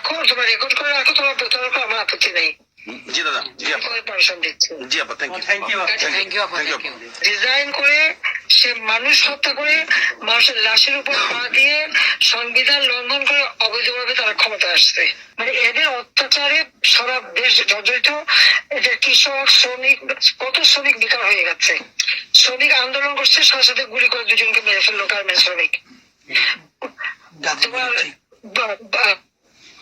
রাখো তোমার রেকর্ড করে রাখো তোমার প্রতারক আমার আপত্তি নেই। জি দাদা জি আপা। পারমিশন দিচ্ছি। জি আপা thank you thank you thank you আপা Thank you, thank you design করে সে মানুষ হত্যা করে মানুষের লাশের উপর পা দিয়ে সংবিধান লঙ্ঘন করে অবৈধভাবে তারা ক্ষমতা আসছে। মানে এদের অত্যাচারে সারা দেশ জর্জরিত। এদের কৃষক শ্রমিক কত শ্রমিক বেকার হয়ে গেছে। শ্রমিক আন্দোলন করছে সাথে সাথে গুলি করে দুজনকে মেরে ফেলল গার্মেন্ট শ্রমিক। তোমার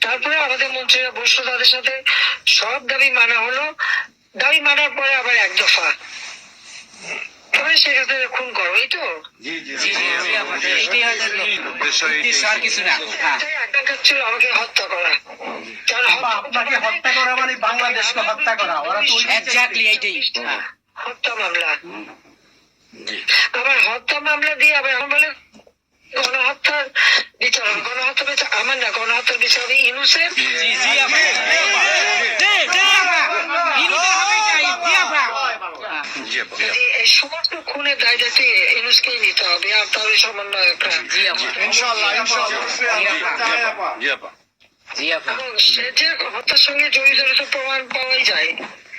তারপরে আমাদের মন্ত্রীরা বসল তাদের সাথে সব দাবি মানা হলো। দাবি মানার পরে আবার এক দফা। তবে সেক্ষেত্রে খুন করো এই তো? হ্যাঁ আমাকে হত্যা করা। আপনাকে হত্যা করা মানে বাংলাদেশকে হত্যা করা ওরা তো এক্স্যাক্টলি এইটাই। হ্যাঁ। হত্যা মামলা। আবার হত্যা মামলা দিয়ে আবার এখন বলে গণহত্যার বিচার গণহত্যা বিচার আমার না গণহত্যার বিচার ইনুসের হ্যাঁ। সমস্ত খুনের দায় দায়িত্ব ইনুসকেই নিতে হবে আর তার সমন্বয়করা এবং সে যে হত্যার সঙ্গে জড়িত প্রমাণ পাওয়াই যায়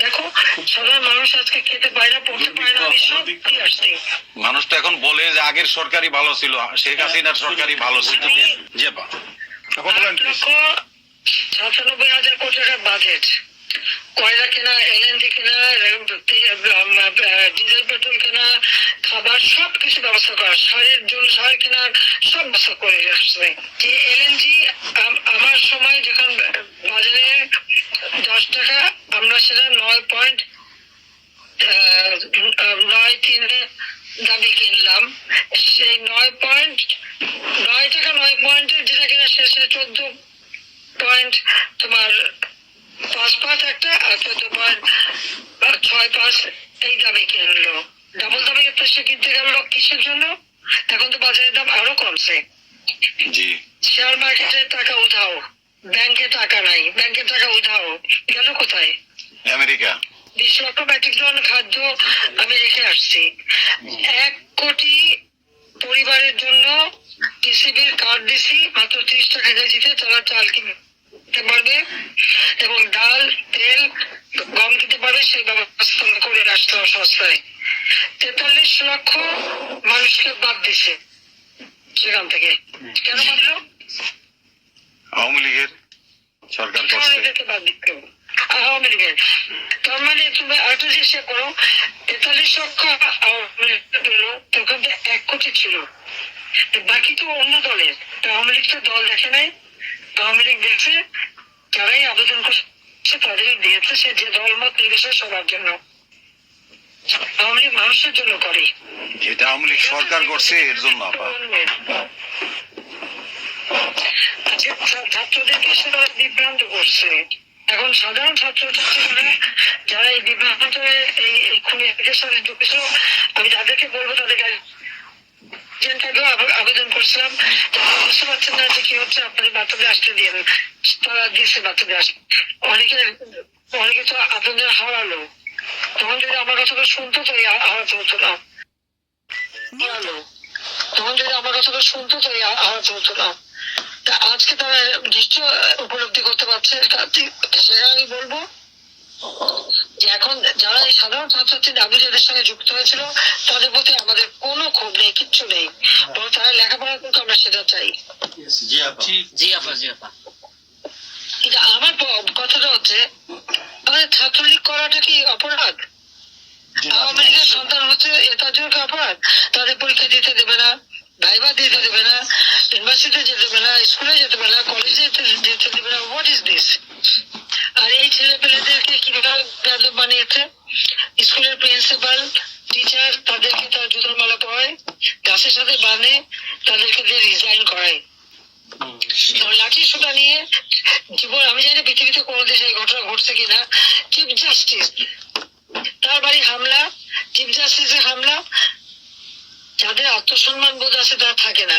দেখো সাধারণ মানুষ আজকে খেতে পায় না পড়তে পায় না আমি সব কি আসছি মানুষ তো এখন বলে যে আগের সরকারই ভালো ছিল শেখ হাসিনার সরকারই ভালো ছিল। প্লিজ লক্ষ সাতানব্বই হাজার কোটি টাকার বাজেট কয়লা কেনা এলএনজি কেনা ডিজেল পেট্রোল কেনা খাবার সব কিছু ব্যবস্থা করা। সারের জন্য সার কেনার সব ব্যবস্থা করে আসছে। যে এলএনজি আমার সময় যখন বাজারে দশ টাকা আমরা সেটা নয় পয়েন্ট নয় তিন দামে কিনলাম। সেই নয় পয়েন্ট নয় টাকা নয় পয়েন্টের যেটা কিনা শেষে চোদ্দ পয়েন্ট তোমার পাঁচ পাঁচ একটা আর চোদ্দ পয়েন্ট ছয় পাঁচ এই দামে কিনলো। ডাবল দামে তো সে কিনতে গেল কিসের জন্য? এখন তো বাজারের দাম আরও কমছে। শেয়ার মার্কেটে টাকা উধাও ব্যাংকে টাকা নাই ব্যাংকে টাকা উধাও। গেল কোথায়? আমেরিকা। বিশ লক্ষ মেট্রিক টন খাদ্য আমি রেখে আসছি। এক কোটি পরিবারের জন্য টিসিবির কার্ড দিছি মাত্র ত্রিশ টাকা কেজিতে তারা চাল কিনতে পারবে এবং ডাল তেল গম কিনতে পারবে সেই ব্যবস্থা করে রাষ্ট্র সস্তায় তেতাল্লিশ লক্ষ মানুষকে বাদ দিছে সেখান থেকে। কেন বাদ দিল? আওয়ামী লীগের সরকার। আওয়ামী লীগের তার মানে তুমি আরেকটা চেষ্টা করো তেতাল্লিশ লক্ষ আওয়ামী লীগ পেল তখন তো এক কোটি ছিল। বাকি তো অন্য দলের। আওয়ামী লীগ তো দল দেখে নাই। আওয়ামী লীগ দেখছে যারাই আবেদন করছে তাদেরই দিয়েছে সে যে দল মত নির্বিশেষে সবার জন্য। আওয়ামী লীগ মানুষের জন্য করে। যেটা আওয়ামী লীগ সরকার করছে এর জন্য আপা। ছাত্রদেরকে সেটা বিভ্রান্ত করছে। এখন সাধারণ ছাত্র ছাত্রীরা যারা এই বিভ্রান্ত এই খুনের সাথে যুক্ত, আমি তাদেরকে বলব তাদেরকে আবেদন করছিলাম। বুঝতে পারছেন না যে কি হচ্ছে, আপনাদের বাচ্চাদের আসতে দিয়ে তারা দিচ্ছে বাচ্চাদের আসতে অনেকে অনেকে তো আপনাদের হারালো। তখন যদি আমার কথাটা শুনতো তো হারাতে হতো না। পড়ালো তখন যদি আমার কথাটা শুনতো তো আওয়াজ হতো না। আজকে তারা নিশ্চয় উপলব্ধি করতে পারছে। সেটা আমি বলব যে এখন যারা এই সাধারণ ছাত্রছাত্রী নাবিজের সঙ্গে যুক্ত হয়েছিল তাদের প্রতি আমাদের কোনো ক্ষোভ নেই কিচ্ছু নেই। বরং তারা লেখাপড়া করতে আমরা সেটা চাই। জি আপা। জি আপা কিন্তু আমার কথাটা হচ্ছে আমাদের ছাত্রলীগ করাটা কি অপরাধ? আওয়ামী লীগের সন্তান হচ্ছে এটার জন্য অপরাধ? তাদের পরীক্ষা দিতে দেবে না ভাইবা দিতে দেবে না ইউনিভার্সিটিতে যেতে দেবে না স্কুলে যেতে দেবে না কলেজে যেতে দেবে না হোয়াট ইজ দিস আর এই ছেলে পেলেদেরকে কীভাবে বানিয়েছে? স্কুলের প্রিন্সিপাল টিচার তাদেরকে তার জুতোর মালা পরায় গাছের সাথে বাঁধে তাদেরকে দিয়ে রিজাইন করায়। লাঠি সোটা নিয়ে জীবন আমি জানি পৃথিবীতে কোনো দেশে এই ঘটনা ঘটছে কিনা। চিফ জাস্টিস তার বাড়ি হামলা চিফ জাস্টিসের হামলা যাদের আত্মসম্মান বোধ আছে তারা থাকে না।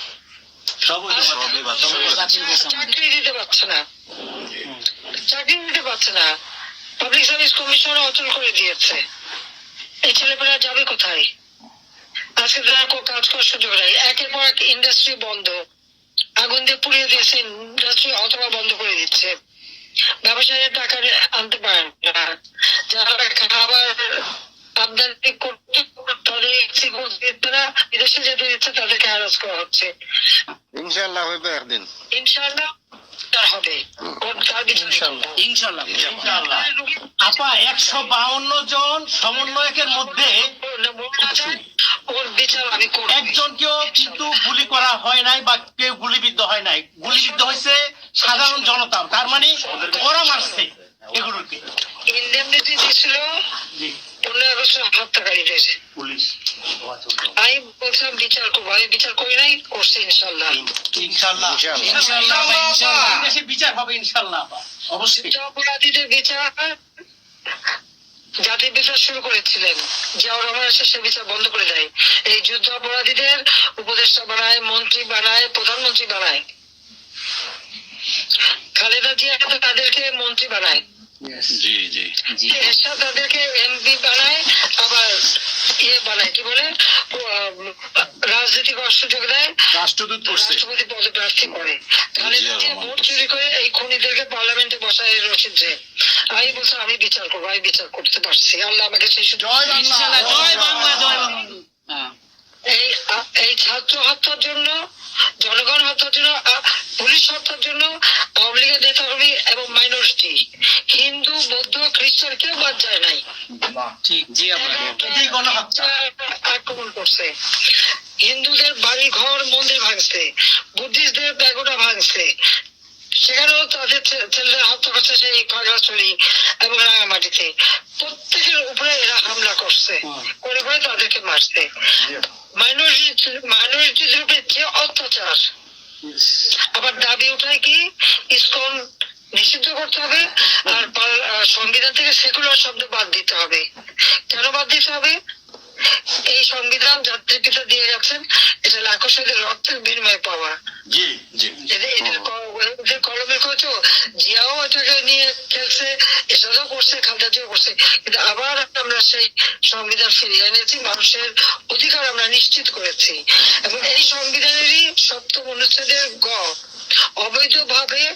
সবই তো সবই। চাকরি দিতে পারছে না। চাকরি দিতে পারছে না। পাবলিক সার্ভিস কমিশন অচল করে দিয়েছে। এই ছেলেপেলা যাবে কোথায়? আজকে তারা কাজ করার সুযোগ নেই। একের পর এক ইন্ডাস্ট্রি বন্ধ। আগুন দিয়ে পুড়িয়ে দিয়েছে ইন্ডাস্ট্রি অথবা বন্ধ করে দিচ্ছে। ব্যবসায়ীরা টাকা আনতে পারেন না। যারা খাবার আমদানি করতে দিতে না বিদেশে যেতে দিচ্ছে তাদেরকে হ্যারাস করা হচ্ছে। ইনশাআল্লাহ হইবে একদিন। ইনশাআল্লাহ তার হবে। ওর তার বিচার ইনশাআল্লাহ। ইনশাল্লাহ আপা একশো বাউন্ন জন সমন্বয়কের মধ্যে ওর বিচার আমি করব। একজনকেও কিন্তু গুলি করা হয় নাই বা কেউ গুলিবিদ্ধ হয় নাই। গুলিবিদ্ধ হয়েছে সাধারণ জনতা। তার মানে ওরা মারছে এগুলোকে। ইন্ডেমনিটি জি। পনেরো আগস্ট হত্যাকারীদের পুলিশ আমি বলছিলাম বিচার করব আমি বিচার করি নাই করছি ইনশাল্লাহ ইনশাআল্লাহ। ইনশাআল্লাহ। আপা, ইনশাআল্লাহ। দেশে বিচার হবে ইনশাআল্লাহ আপা। অবশ্যই। অপরাধীদের বিচার জাতির বিচার শুরু করেছিলেন জিয়াউর রহমান এসে সে বিচার বন্ধ করে দেয়। এই যুদ্ধ অপরাধীদের উপদেষ্টা বানায় মন্ত্রী বানায় প্রধানমন্ত্রী বানায়। খালেদা জিয়া তো তাদেরকে মন্ত্রী বানায়। জি জি। জি। এরশাদ তাদেরকে এমপি বানায় আবার ইয়ে বানায় কি বলে? ও, আম, রাজনীতি দেয়। রাষ্ট্রদূত রাষ্ট্রপতি পদে প্রার্থী করে। খালেদা ভোট চুরি করে এই খুনিদেরকে পার্লামেন্টে বসায় রচিত আমি বলছি আমি বিচার করব আমি বিচার করতে পারছি। আল্লাহ আমাকে সেই সুযোগ ইনশাআল্লাহ জয় বাংলা জয় বাংলা। হ্যাঁ। এই এই ছাত্র হত্যার জন্য জনগণ হত্যার জন্য পুলিশ হত্যার জন্য আওয়ামী লীগের নেতাকর্মী এবং বাদ যায় নাই। ঠিক জি আপা আক্রমণ করছে। হিন্দুদের বাড়ি ঘর মন্দির ভাঙছে। বুদ্ধিস্টদের প্যাগোডা ভাঙছে। সেখানেও তাদের ছেলেরা হত্যা করছে সেই খাগড়াছড়ি এবং রাঙামাটিতে। প্রত্যেকের উপরে এরা হামলা করছে। করে করে তাদেরকে মারছে। মাইনরিটি মাইনরিটিদের উপরে যে অত্যাচার। আবার দাবি উঠায় কি? ইসকন নিষিদ্ধ করতে হবে আর সংবিধান থেকে সেকুলার শব্দ বাদ দিতে হবে। কেন বাদ দিতে হবে? এই সংবিধান জাতির পিতা দিয়ে গেছেন এটা লাখো শহীদের রক্তের বিনিময়ে পাওয়া। জি জি। এদের কলমের জিয়াও এটাকে নিয়ে খেলছে এটাও করছে খালদাজিও করছে। কিন্তু আবার আমরা সেই সংবিধান ফিরিয়ে এনেছি মানুষের অধিকার আমরা নিশ্চিত করেছি। এবং এই সংবিধানেরই সপ্তম অনুচ্ছেদের গ অবৈধভাবে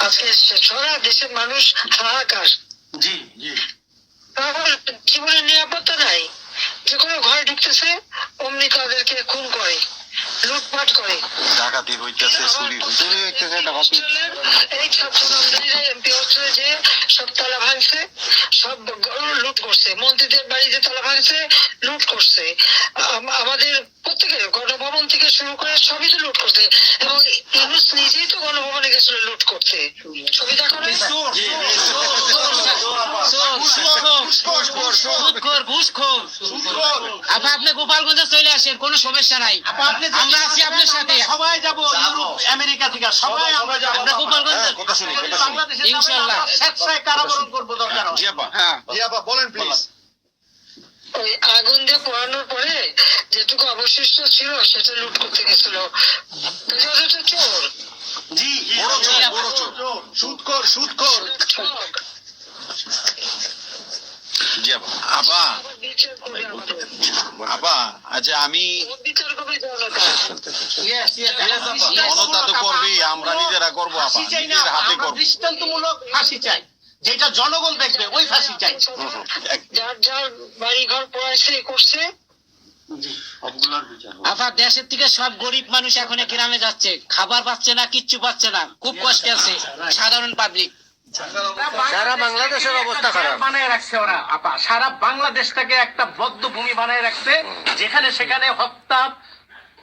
আজকে সারা দেশের মানুষ হাহাকার। জি জি। জীবনের নিরাপত্তা নাই। যে কোনো ঘরে ঢুকতেছে অমনি তাদেরকে খুন করে লুটপাট করে। ডাকাতি হইতেছে চুরি হইতেছে এই ছাত্র নামদারিরা এমপি হোস্টেলে যে সব তালা ভাঙছে সব লুট করছে। মন্ত্রীদের বাড়িতে তালা ভাঙছে লুট করছে। আমাদের গণভবন থেকে শুরু করে সবই তো লুট করছে এবং ইউনুস নিজেই তো গণভবনে গেছিল লুট করতে ছবি দেখো। আপা আপনি গোপালগঞ্জে চলে আসেন কোনো সমস্যা নাই আপনি আমরা আছি আপনার সাথে সবাই যাব আমেরিকা থেকে সবাই আমরা যাব আমরা গোপালগঞ্জ হ্যাঁ, কথা শুনি ইনশাআল্লাহ। স্বেচ্ছায় কারাবরণ করব দরকার জি আপা হ্যাঁ জি আপা বলেন প্লিজ ওই আগুন দিয়ে পোড়ানোর পরে যেটুকু অবশিষ্ট ছিল সেটা লুট করতে গেছিল। চোর। জি বড় চোর বড় চোর। আপা আপা আচ্ছা আমি করবে তো করবেই আমরা নিজেরা করব আপা চাই না নিজের হাতে আমরা করব। দৃষ্টান্তমূলক ফাঁসি চাই। যেটা জনগণ দেখবে ওই ফাঁসি চাই যার যার বাড়ি ঘর পড়াইছে করছে দেশের থেকে সব গরিব মানুষ এখন গ্রামে যাচ্ছে। খাবার পাচ্ছে না কিচ্ছু পাচ্ছে না। খুব কষ্ট আছে। সাধারণ। পাবলিক সারা বাংলাদেশের অবস্থা খারাপ। বানায় রাখছে ওরা আপা সারা বাংলাদেশটাকে একটা বদ্ধ ভূমি বানায় রাখছে। যেখানে সেখানে হত্যা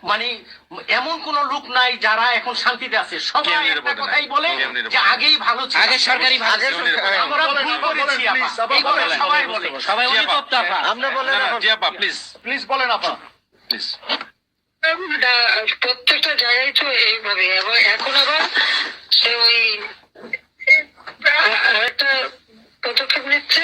মানে এমন কোন লোক নাই যারা এখন শান্তিতে আছে। সবাই একটা কথাই বলে যে আগেই ভালো ছিল। আগে সরকারি ভালো আমরা ভুল করেছি সবাই বলে সবাই বলি। আপা। আমরা বলেন জি আপা প্লিজ প্লিজ বলেন আপা। প্লিজ প্রত্যেকটা জায়গায় তো এইভাবে। এবং এখন আবার সে ওই একটা পদক্ষেপ নিচ্ছে।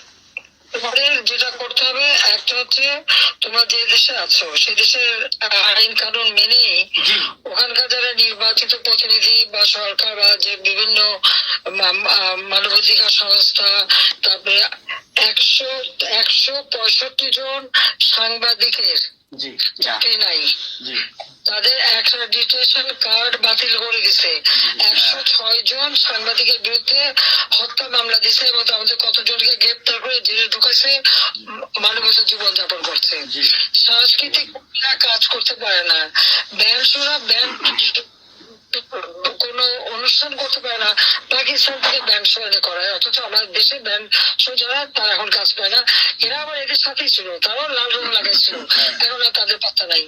তোমাদের যেটা করতে হবে একটা হচ্ছে তোমরা যে দেশে আছো সেই দেশের আইন কানুন মেনে ওখানকার যারা নির্বাচিত প্রতিনিধি বা সরকার বা যে বিভিন্ন মানবাধিকার সংস্থা তারপরে একশো একশো পঁয়ষট্টি জন সাংবাদিকের চাকরি নাই। তাদের অ্যাক্রেডিটেশন কার্ড বাতিল করে দিছে। একশো ছয় জন সাংবাদিকের বিরুদ্ধে হত্যা মামলা দিছে এবং আমাদের কতজনকে গ্রেপ্তার করে জেলে ঢুকেছে মানবিত জীবন যাপন করছে সাংস্কৃতিক কাজ করতে পারে না। শোরা ব্যান্ড কোনো অনুষ্ঠান করতে পারে না পাকিস্তান থেকে শো করায়। অথচ আমার দেশে তারা এখন কাজ পায় না। এরা আবার এদের সাথেই ছিল তারাও লাল রং লাগাইছিল এখন আর তাদের পাত্তা নাই।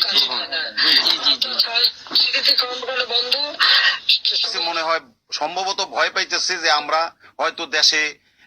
কাজ পায় না। স্মৃতি কর্মকাণ্ড বন্ধ। কাছে মনে হয় সম্ভবত ভয় পাইতেছে যে আমরা হয়তো দেশে